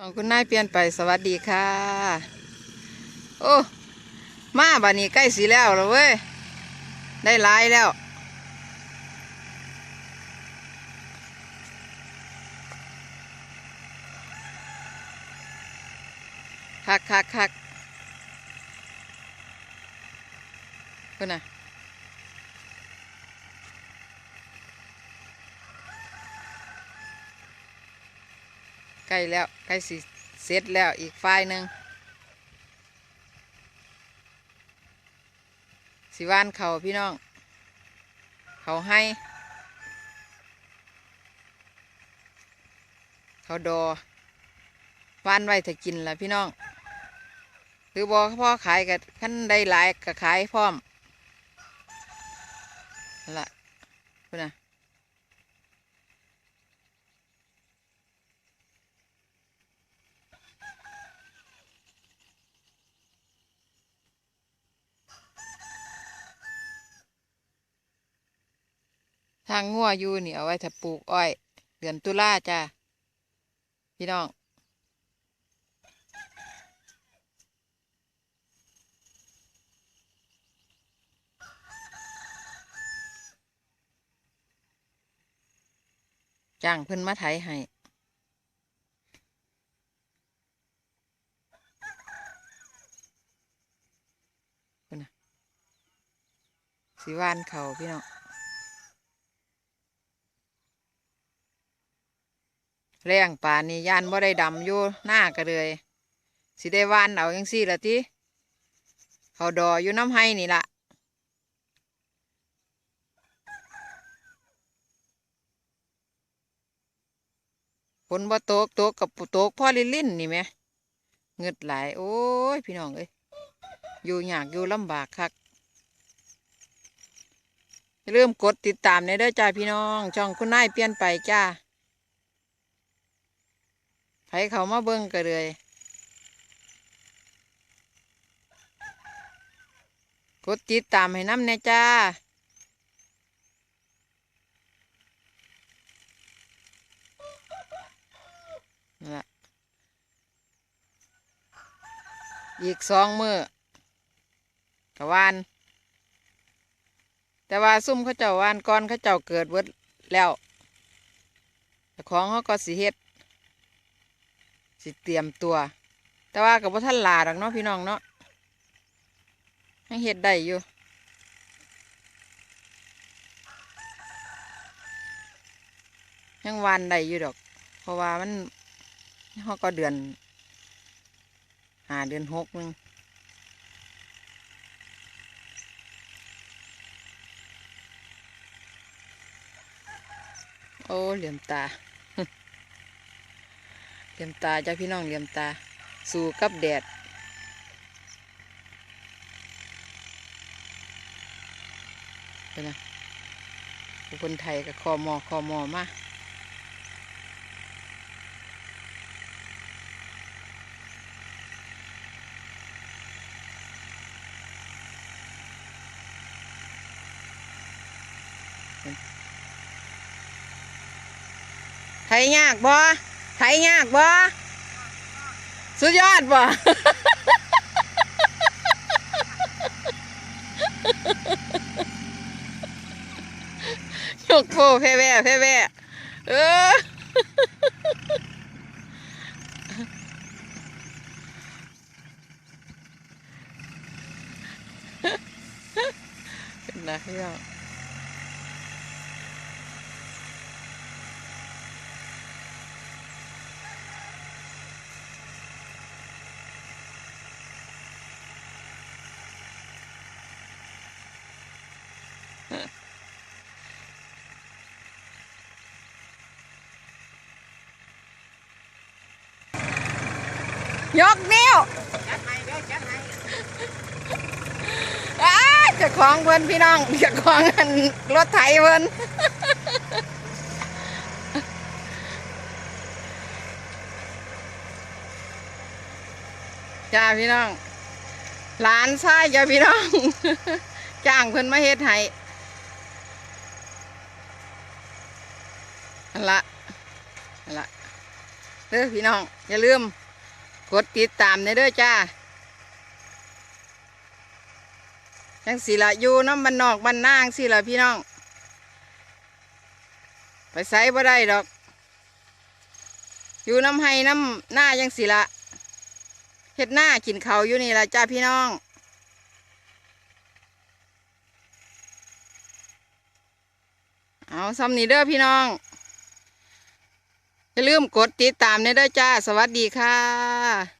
ของคุณนายเปลี่ยนไปสวัสดีค่ะ โอ้มาบานี้ใกล้สีแล้วแล้วเว้ย ได้ลายแล้ว คักคักคักคุณน่ะ ล้แล้วใกล้สิเสร็จแล้วอีกฝ่ายหนึ่งสิว่านเขาพี่น้อง เขาให้ เขาดอว่านไว้ถ้ากินละพี่น้องหรือบอพ่อขายกับขั้นได้หลายก็ขายพร้อมนั่นละคุณน่ะางงัวอยู่นี่เอาไว้ถ้าปลูกอ้อย เดือนตุลาจ้าพี่น้องจ้างเพิ่นมาไถให้เพิ่นน่ะสีว่านเขาพี่น้อง แรงป่านนี่ยานบ่ได้ดำอยู่หน้าก็เลยสิได้วานเอาจังซี่ละติเขาดออยู่น้ำไห้นี่ละฝนบ่ตกตกกับตกพ่อลินลินนี่แหมเงึดหลายโอ้ยพี่น้องเอ้ยอยู่ยากอยู่ลำบากคักอย่าลืมกดติดตามในเด้อจ้าพี่น้อง ช่องคุณนายเปลี่ยนไปจ้า ไผเขามาเบิ่งก็เลยกดติดตามให้น้ำแน่จ้านั่นล่ะอีกสองมือกับวาน แต่ว่าซุ่มเขาเจ้าวานก่อนเขาเจ้าเกิดเวิดแล้วแต่ของเขาก็สิเฮ็ด สิเตรียมตัว แต่ว่ากับว่าท่านลาดอกเนาะพี่น้องเนาะยังเฮ็ดได้อยู่ยังวานได้อยู่ดอก เพราะว่ามันเขาก็เดือนหาเดือนหกนึงโอ้เหลี่ยมตา เหลี่ยมตาจ้าพี่น้องเหลี่ยมตา สู่กับแดด เป็นไงคนไทยกับคอมอคอมอมาไทยยากบ่ ไทยากบ่สุดยอดบ่ยกโพแพ่แว่แพ่แว่เออเป็นนะพี่น้อง ยกนิ้วอ้าเจะของเพิ่นพี่น้องเจะของอันรถไถเพิ่นจ้าพี่น้องหลานชายจ้าพี่น้อง จ้างเพิ่นมาเฮ็ดให้อันละอันละด้อพี่น้อง อย่าลืมก ดติดตามในเด้อจ้าจังสีละอยู่น้ำบันนอกบันนางสิละพี่น้อง ไปใส่บ่ได้ดอก อยู่น้ำให้น้ำหน้ายังสิละเฮ็ดหน้ากินเขาอยู่นี่ละจ้าพี่น้องเอาซ้ำนี้เด้อพี่น้อง อย่าลืมกดติดตามในด้อจ้า สวัสดีค่ะ